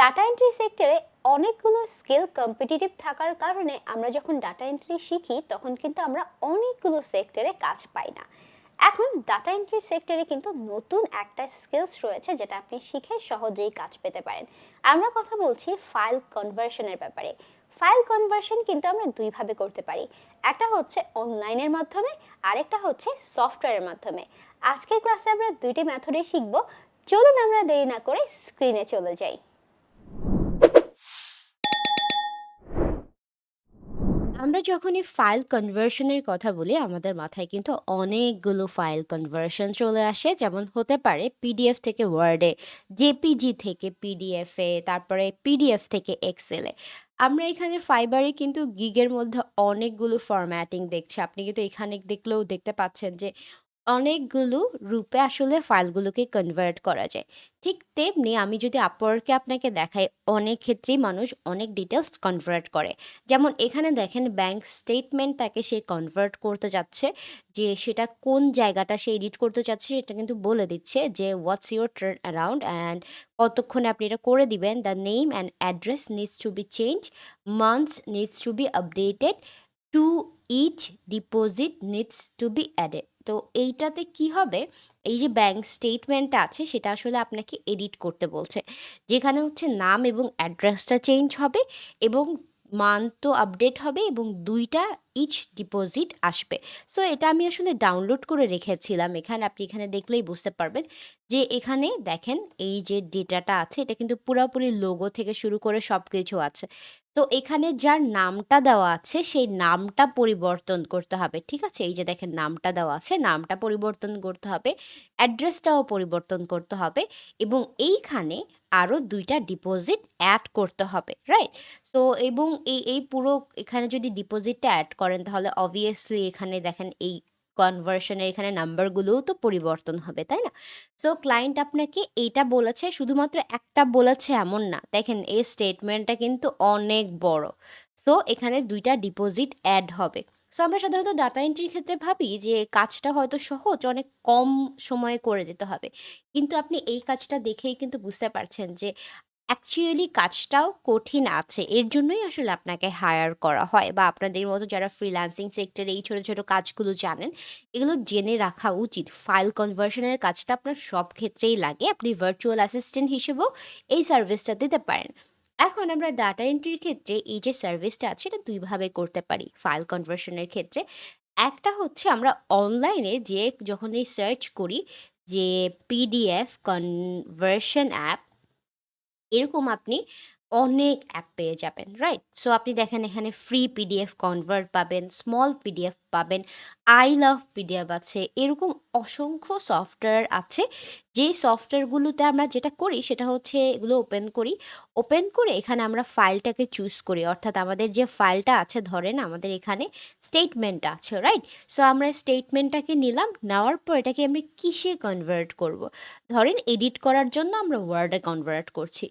Data entry সেক্টরে অনেকগুলো skill competitive থাকার কারণে আমরা যখন ডাটা এন্ট্রি শিখি, তখন কিন্তু আমরা অনেকগুলো সেক্টরে কাজ পাই না। এখন ডাটা এন্ট্রি সেক্টরে কিন্তু নতুন একটা স্কিলস রয়েছে যেটা আপনি শিখে সহজেই কাজ পেতে পারেন। আমরা কথা বলছি ফাইল কনভার্সনের ব্যাপারে। ফাইল কনভার্সন কিন্তু আমরা দুইভাবে করতে পারি। একটা হচ্ছে অনলাইনের মাধ্যমে, আরেকটা হচ্ছে সফটওয়্যারের মাধ্যমে। আজকের ক্লাসে আমরা দুইটি মেথডে শিখব। চলুন আমরা দেরি না করে স্ক্রিনে চলে যাই। আমরা যখনই ফাইল কনভার্সনের কথা বলি, আমাদের মাথায় কিন্তু অনেকগুলো ফাইল কনভার্সন চলে আসে। যেমন হতে পারে পিডিএফ থেকে ওয়ার্ডে জেপিজি থেকে পিডিএফে তারপরে পিডিএফ থেকে এক্সেলে আমরা এখানে ফাইবারে কিন্তু গিগের মধ্যে অনেকগুলো ফরম্যাটিং দেখছি। আপনি কিন্তু এখানে দেখলেও দেখতে পাচ্ছেন যে অনেকগুলো রূপে আসলে ফাইলগুলোকে কনভার্ট করা যায়। ঠিক তেমনি আমি যদি আপওয়ার্কে আপনাকে দেখাই, অনেক ক্ষেত্রেই মানুষ অনেক ডিটেলস কনভার্ট করে। যেমন এখানে দেখেন ব্যাংক স্টেটমেন্টটাকে সে কনভার্ট করতে যাচ্ছে, যে সেটা কোন জায়গাটা সে এডিট করতে চাচ্ছে সেটা কিন্তু বলে দিচ্ছে যে what's your turn around and কতক্ষণে আপনি এটা করে দিবেন? The name and address needs to be change months needs to be updated to each deposit needs to be added তো এইটাতে কি হবে? এই যে ব্যাংক স্টেটমেন্টটা আছে, সেটা আসলে আপনাকে এডিট করতে বলছে। যেখানে হচ্ছে নাম এবং অ্যাড্রেসটা চেঞ্জ হবে এবং মান্থ তো আপডেট হবে এবং দুইটা ইচ ডিপোজিট আসবে। সো এটা আমি আসলে ডাউনলোড করে রেখেছিলাম। এখানে আপনি এখানে দেখলেই বুঝতে পারবেন যে এখানে দেখেন এই যে ডেটাটা আছে, এটা কিন্তু পুরোপুরি লোগো থেকে শুরু করে সব কিছু আছে। তো এখানে যার নামটা দেওয়া আছে, সেই নামটা পরিবর্তন করতে হবে, ঠিক আছে? এই যে দেখেন নামটা দেওয়া আছে, নামটা পরিবর্তন করতে হবে অ্যাড্রেসটাও পরিবর্তন করতে হবে এবং এইখানে আরও দুইটা ডিপোজিট অ্যাড করতে হবে রাইট সো এবং এই এই পুরো এখানে যদি ডিপোজিটটা অ্যাড করেন তাহলে অবভিয়াসলি এখানে দেখেন এই কনভার্সনের এখানে নাম্বারগুলোও তো পরিবর্তন হবে, তাই না? সো ক্লায়েন্ট আপনাকে এইটা বলেছে, শুধুমাত্র একটা বলেছে এমন না। দেখেন এই স্টেটমেন্টটা কিন্তু অনেক বড়। সো এখানে দুইটা ডিপোজিট অ্যাড হবে। সো আমরা সাধারণত ডাটা এন্ট্রির ক্ষেত্রে ভাবি যে কাজটা হয়তো সহজ, অনেক কম সময়ে করে দিতে হবে। কিন্তু আপনি এই কাজটা দেখেই কিন্তু বুঝতে পারছেন যে অ্যাকচুয়ালি কাজটাও কঠিন আছে। এর জন্যই আসলে আপনাকে হায়ার করা হয় বা আপনাদের মতো যারা ফ্রিল্যান্সিং সেক্টরে এই ছোটো ছোটো কাজগুলো জানেন, এগুলো জেনে রাখা উচিত। ফাইল কনভার্সন এর কাজটা আপনার সব ক্ষেত্রেই লাগে। আপনি ভার্চুয়াল অ্যাসিস্ট্যান্ট হিসেবেও এই সার্ভিসটা দিতে পারেন। এখন আমরা ডাটা এন্ট্রির ক্ষেত্রে এই যে সার্ভিসটা আছে এটা দুইভাবে করতে পারি ফাইল কনভার্সন এর ক্ষেত্রে। একটা হচ্ছে আমরা অনলাইনে যেয়ে যখনই সার্চ করি যে পিডিএফ কনভার্সন অ্যাপ এরকম আপনি অনেক অ্যাপ পেয়ে যাবেন, রাইট? সো আপনি দেখেন এখানে ফ্রি পিডিএফ কনভার্ট পাবেন, স্মল পিডিএফ পাবেন, আই লাভ পিডিএফ আছে। এরকম অসংখ্য সফটওয়্যার আছে। যেই সফটওয়্যারগুলোতে আমরা যেটা করি সেটা হচ্ছে এগুলো ওপেন করি। ওপেন করে এখানে আমরা ফাইলটাকে চুজ করি। অর্থাৎ আমাদের যে ফাইলটা আছে ধরেন আমাদের এখানে স্টেটমেন্ট আছে, রাইট? সো আমরা স্টেটমেন্টটাকে নিলাম। নেওয়ার পর এটাকে আমরা কিসে কনভার্ট করব? ধরেন এডিট করার জন্য আমরা ওয়ার্ডে কনভার্ট করছি।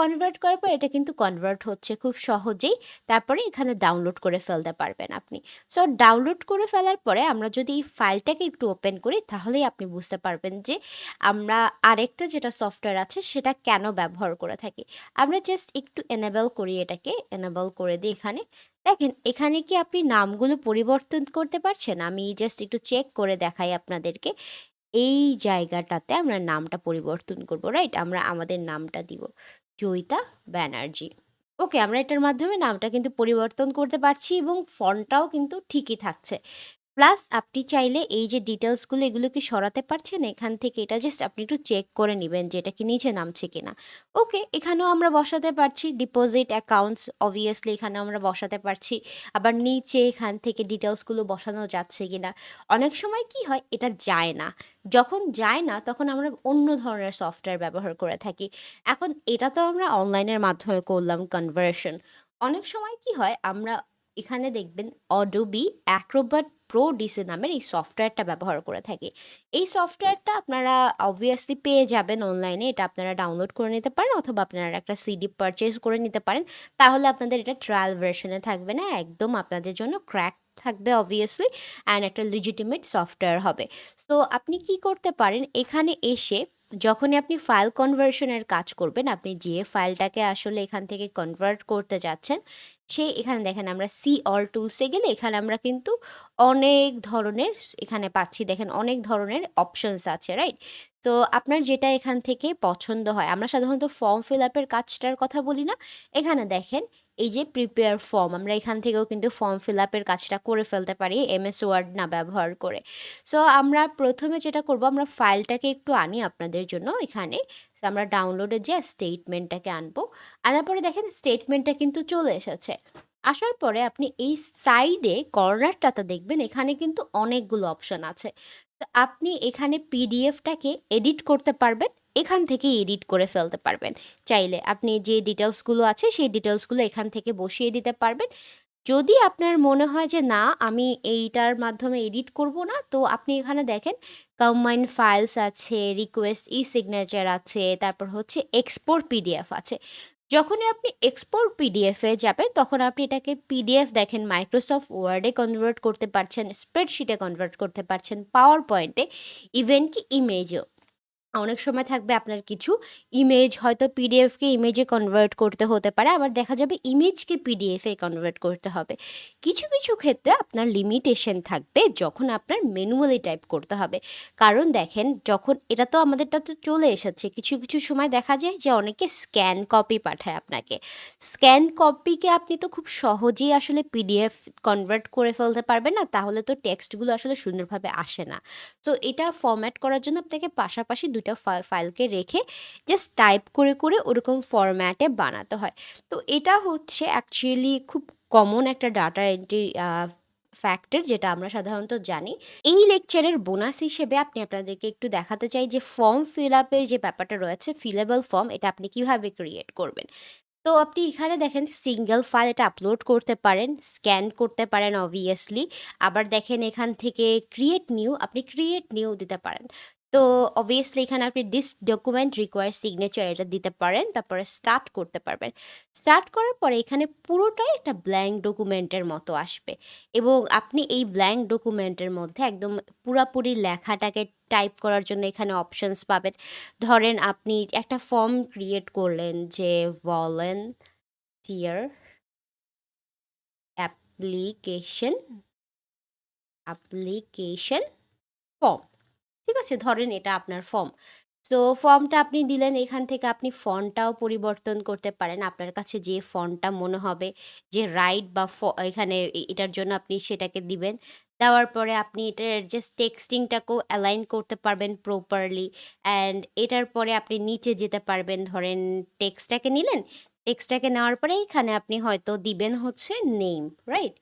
কনভার্ট করার পর এটা কিন্তু কনভার্ট হচ্ছে খুব সহজেই। তারপরে এখানে ডাউনলোড করে ফেলতে পারবেন আপনি। সো ডাউনলোড করে ফেলার পরে আমরা যদি এই ফাইলটাকে একটু ওপেন করি তাহলেই আপনি বুঝতে পারবেন যে আমরা আরেকটা যেটা সফটওয়্যার আছে সেটা কেন ব্যবহার করে থাকি। আমরা জাস্ট একটু এনেবল করি এটাকে। এনেবল করে দিই এখানে। দেখেন এখানে কি আপনি নামগুলো পরিবর্তন করতে পারছেন? আমি জাস্ট একটু চেক করে দেখাই আপনাদেরকে। এই জায়গাটাতে আমরা নামটা পরিবর্তন করব, রাইট? আমরা আমাদের নামটা দিব। জয়িতা ব্যানার্জি। ওকে আমরা এটার মাধ্যমে নামটা কিন্তু পরিবর্তন করতে পারছি এবং ফন্টটাও কিন্তু ঠিকই থাকছে। প্লাস আপনি চাইলে এই যে ডিটেলসগুলো এগুলো কি সরাতে পারছেন, এখান থেকে? এটা জাস্ট আপনি একটু চেক করে নেবেন যে এটা কি নিচে নামছে কিনা। ওকে এখানেও আমরা বসাতে পারছি ডিপোজিট অ্যাকাউন্টস অবভিয়াসলি এখানেও আমরা বসাতে পারছি। আবার নিচে এখান থেকে ডিটেলসগুলো বসানো যাচ্ছে কিনা। অনেক সময় কি হয়, এটা যায় না। যখন যায় না, তখন আমরা অন্য ধরনের সফটওয়্যার ব্যবহার করে থাকি। এখন এটা তো আমরা অনলাইনের মাধ্যমে করলাম কনভার্সন। অনেক সময় কি হয়, আমরা এখানে দেখবেন অডোবি Acrobat প্রো ডিসি নামের এই সফটওয়্যারটা ব্যবহার করে থাকি। এই সফটওয়্যারটা আপনারা অবভিয়াসলি পেয়ে যাবেন অনলাইনে। এটা আপনারা ডাউনলোড করে নিতে পারেন অথবা আপনারা একটা সিডি পারচেজ করে নিতে পারেন। তাহলে আপনাদের এটা ট্রায়াল ভার্শন এ থাকবে না। একদম আপনাদের জন্য ক্র্যাক থাকবে অবভিয়াসলি অ্যান্ড একটা লিজিটিমেট সফটওয়্যার হবে। সো আপনি কি করতে পারেন, এখানে এসে যখনই আপনি ফাইল কনভার্সনের কাজ করবেন, আপনি যে ফাইলটাকে আসলে এখান থেকে কনভার্ট করতে যাচ্ছেন, সেই এখানে দেখেন আমরা সি অল টুলসে গেলে এখানে আমরা কিন্তু অনেক ধরনের এখানে পাচ্ছি দেখেন অনেক ধরনের অপশনস আছে, রাইট? তো আপনার যেটা এখান থেকে পছন্দ হয়, আমরা সাধারণত ফর্ম ফিল আপের কাজটার কথা বলি না? এখানে দেখেন এই যে প্রিপেয়ার ফর্ম আমরা এখান থেকেও কিন্তু ফর্ম ফিল আপের কাজটা করে ফেলতে পারি এমএস ওয়ার্ড না ব্যবহার করে। সো আমরা প্রথমে যেটা করব, আমরা ফাইলটাকে একটু আনি আপনাদের জন্য এখানে। সো আমরা ডাউনলোডে যে স্টেটমেন্টটাকে আনব। আনার পরে দেখেন স্টেটমেন্টটা কিন্তু চলে এসেছে। আসার পরে আপনি এই সাইডে কর্নারটাতে দেখবেন, এখানে কিন্তু অনেকগুলো অপশন আছে। তো আপনি এখানে পিডিএফটাকে এডিট করতে পারবেন। এখান থেকে এডিট করে ফেলতে পারবেন। চাইলে আপনি যে ডিটেলসগুলো আছে সেই ডিটেলসগুলো এখান থেকে বসিয়ে দিতে পারবেন। যদি আপনার মনে হয় যে না আমি এইটার মাধ্যমে এডিট করব না, তো আপনি এখানে দেখেন কম্বাইন ফাইলস আছে, রিকোয়েস্ট ই-সিগনেচার আছে, তারপর হচ্ছে এক্সপোর্ট পিডিএফ আছে। যখনই আপনি এক্সপোর্ট পিডিএফে যাবেন তখন আপনি এটাকে পিডিএফ দেখেন মাইক্রোসফট ওয়ার্ডে কনভার্ট করতে পারছেন, স্প্রেডশিটে কনভার্ট করতে পারছেন, পাওয়ার পয়েন্টে, ইভেন কি ইমেজেও। অনেক সময় থাকবে আপনার কিছু ইমেজ হয়তো পিডিএফকে ইমেজে কনভার্ট করতে হতে পারে। আবার দেখা যাবে ইমেজকে পিডিএফে কনভার্ট করতে হবে। কিছু, কিছু ক্ষেত্রে আপনার লিমিটেশন থাকবে যখন আপনার ম্যানুয়ালি টাইপ করতে হবে। কারণ দেখেন যখন এটা তো আমাদেরটা তো চলে এসেছে। কিছু, কিছু সময় দেখা যায় যে অনেকে স্ক্যান কপি পাঠায় আপনাকে। স্ক্যান কপিকে আপনি তো খুব সহজেই আসলে পিডিএফ কনভার্ট করে ফেলতে পারবেন না। তাহলে তো টেক্সটগুলো আসলে সুন্দরভাবে আসে না। তো এটা ফরম্যাট করার জন্য আপনাকে পাশাপাশি ২ টা ফা ফাইলকে রেখে জাস্ট টাইপ করে, করে ওরকম ফরম্যাটে বানাতে হয়। তো এটা হচ্ছে অ্যাকচুয়ালি খুব কমন একটা ডাটা এন্ট্রি ফ্যাক্টর যেটা আমরা সাধারণত জানি। এই লেকচারের বোনাস হিসেবে আপনি আপনাদেরকে একটু দেখাতে চাই যে ফর্ম ফিল আপের যে ব্যাপারটা রয়েছে ফিলেবল ফর্ম এটা আপনি কীভাবে ক্রিয়েট করবেন। তো আপনি এখানে দেখেন সিঙ্গেল ফাইল এটা আপলোড করতে পারেন, স্ক্যান করতে পারেন অবভিয়াসলি। আবার দেখেন এখান থেকে ক্রিয়েট নিউ আপনি ক্রিয়েট নিউ দিতে পারেন। তো অবভিয়াসলি এখানে আপনি দিস ডকুমেন্ট রিকোয়ার সিগনেচার এটা দিতে পারেন। তারপরে স্টার্ট করতে পারবেন। স্টার্ট করার পরে এখানে পুরোটাই একটা ব্ল্যাঙ্ক ডকুমেন্টের মতো আসবে এবং আপনি এই ব্ল্যাঙ্ক ডকুমেন্টের মধ্যে একদম পুরাপুরি লেখাটাকে টাইপ করার জন্য এখানে অপশনস পাবেন। ধরেন আপনি একটা ফর্ম ক্রিয়েট করলেন যে ভলান্টিয়ার অ্যাপ্লিকেশন অ্যাপ্লিকেশন ফর্ম। ঠিক আছে? ধরেন এটা আপনার ফর্ম। সো ফর্মটা আপনি দিলেন এখান থেকে আপনি ফন্টটাও পরিবর্তন করতে পারেন। আপনার কাছে যে ফন্টটা মনে হবে যে রাইট বা এখানে এটার জন্য আপনি সেটাকে দিবেন। দেওয়ার পরে আপনি এটার জাস্ট টেক্সটিংটাকেও অ্যালাইন করতে পারবেন প্রপারলি অ্যান্ড এটার পরে আপনি নিচে যেতে পারবেন। ধরেন টেক্সটটাকে নিলেন। টেক্সটটাকে নেওয়ার পরে এখানে আপনি হয়তো দিবেন হচ্ছে নেম, রাইট?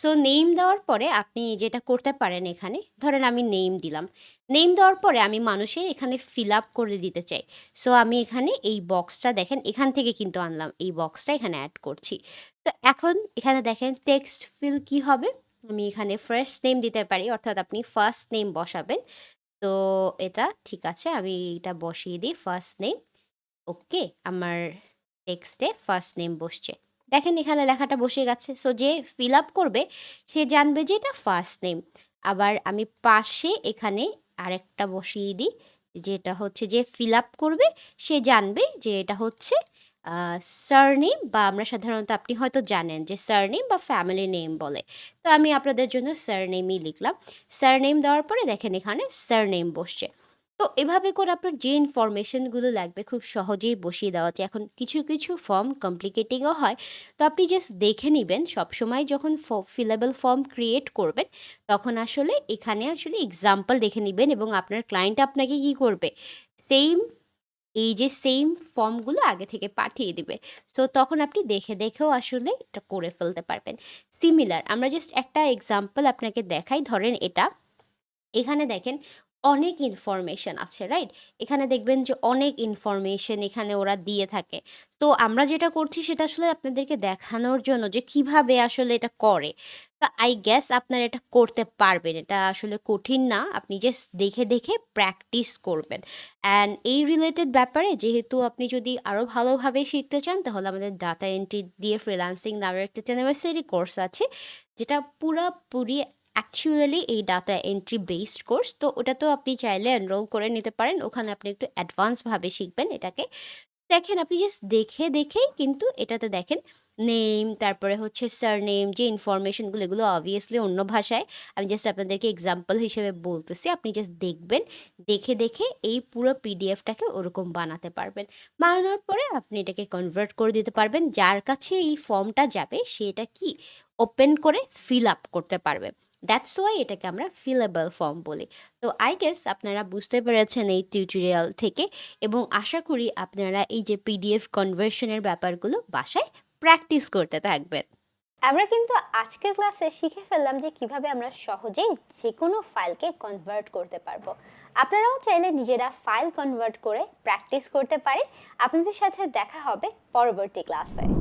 সো নেম দেওয়ার পরে আপনি যেটা করতে পারেন এখানে, ধরেন আমি নেম দিলাম। নেম দেওয়ার পরে আমি মানুষের এখানে ফিল আপ করে দিতে চাই। সো আমি এখানে এই বক্সটা দেখেন, এখান থেকে কিন্তু আনলাম। এই বক্সটা এখানে অ্যাড করছি। তো এখন এখানে দেখেন টেক্সট ফিল কি হবে? আমি এখানে ফার্স্ট নেম দিতে পারি, অর্থাৎ আপনি ফার্স্ট নেম বসাবেন। তো এটা ঠিক আছে, আমি এটা বসিয়ে দিই ফার্স্ট নেম। ওকে আমার টেক্সটে ফার্স্ট নেম বসছে। দেখেন এখানে লেখাটা বসে গেছে। সো যে ফিল আপ করবে, সে জানবে যে এটা ফার্স্ট নেম। আবার আমি পাশে এখানে আরেকটা বসিয়ে দিই। যেটা হচ্ছে যে ফিল আপ করবে, সে জানবে যে এটা হচ্ছে সারনেম বা আমরা সাধারণত আপনি হয়তো জানেন যে সারনেম বা ফ্যামিলি নেম বলে। তো আমি আপনাদের জন্য সারনেমই লিখলাম। সারনেম দেওয়ার পরে দেখেন এখানে সারনেম বসছে। তো এভাবে করে আপনার যে ইনফরমেশনগুলো লাগবে খুব সহজেই বসিয়ে দেওয়া যায়। এখন কিছু, কিছু ফর্ম কমপ্লিকেটিংও হয়। তো আপনি জাস্ট দেখে নিবেন সবসময় যখন ফিলেবল ফর্ম ক্রিয়েট করবেন তখন আসলে এখানে আসলে এক্সাম্পল দেখে নিবেন এবং আপনার ক্লায়েন্ট আপনাকে কি করবে? সেইম এই যে সেম ফর্মগুলো আগে থেকে পাঠিয়ে দিবে। সো তখন আপনি দেখে, দেখেও আসলে এটা করে ফেলতে পারবেন। সিমিলার আমরা জাস্ট একটা এক্সাম্পল আপনাকে দেখাই। ধরেন এটা। এখানে দেখেন অনেক ইনফরমেশন আছে, রাইট? এখানে দেখবেন যে অনেক ইনফরমেশন এখানে ওরা দিয়ে থাকে। তো আমরা যেটা করছি সেটা আসলে আপনাদেরকে দেখানোর জন্য যে কীভাবে আসলে এটা করে। তো আই গ্যাস আপনারা এটা করতে পারবেন। এটা আসলে কঠিন না। আপনি জাস্ট দেখে, দেখে প্র্যাকটিস করবেন। অ্যান্ড এই রিলেটেড ব্যাপারে যেহেতু আপনি যদি আরও ভালোভাবে শিখতে চান তাহলে আমাদের ডাটা এন্ট্রি দিয়ে ফ্রিল্যান্সিং নামের একটা ইউনিভার্সিটি কোর্স আছে। যেটা পুরাপুরি অ্যাকচুয়ালি এই ডাটা এন্ট্রি বেসড কোর্স তো ওটা তো আপনি চাইলে এনরোল করে নিতে পারেন। ওখানে আপনি একটু অ্যাডভান্সভাবে শিখবেন এটাকে। দেখেন, আপনি জাস্ট দেখে দেখেই কিন্তু এটাতে দেখেন নেম তারপরে হচ্ছে সারনেম যে ইনফরমেশনগুলো এগুলো অবভিয়াসলি অন্য ভাষায়। আমি জাস্ট আপনাদেরকে এক্সাম্পল হিসেবে বলতেছি, আপনি জাস্ট দেখবেন, দেখে দেখে এই পুরো পিডিএফটাকে ওরকম বানাতে পারবেন। বানানোর পরে আপনি এটাকে কনভার্ট করে দিতে পারবেন। যার কাছে এই ফর্মটা যাবে, সেটা কি? ওপেন করে ফিল আপ করতে পারবে দ্যাটস ওয়াই এটাকে আমরা ফিলেবল ফর্ম বলি। তো আই গেস আপনারা বুঝতে পেরেছেন এই টিউটোরিয়াল থেকে এবং আশা করি আপনারা এই যে পিডিএফ কনভার্সনের ব্যাপারগুলো বাসায় প্র্যাকটিস করতে থাকবেন। আমরা কিন্তু আজকের ক্লাসে শিখে ফেললাম যে কীভাবে আমরা সহজেই যে কোনো ফাইলকে কনভার্ট করতে পারব। আপনারাও চাইলে নিজেরা ফাইল কনভার্ট করে প্র্যাকটিস করতে পারেন। আপনাদের সাথে দেখা হবে পরবর্তী ক্লাসে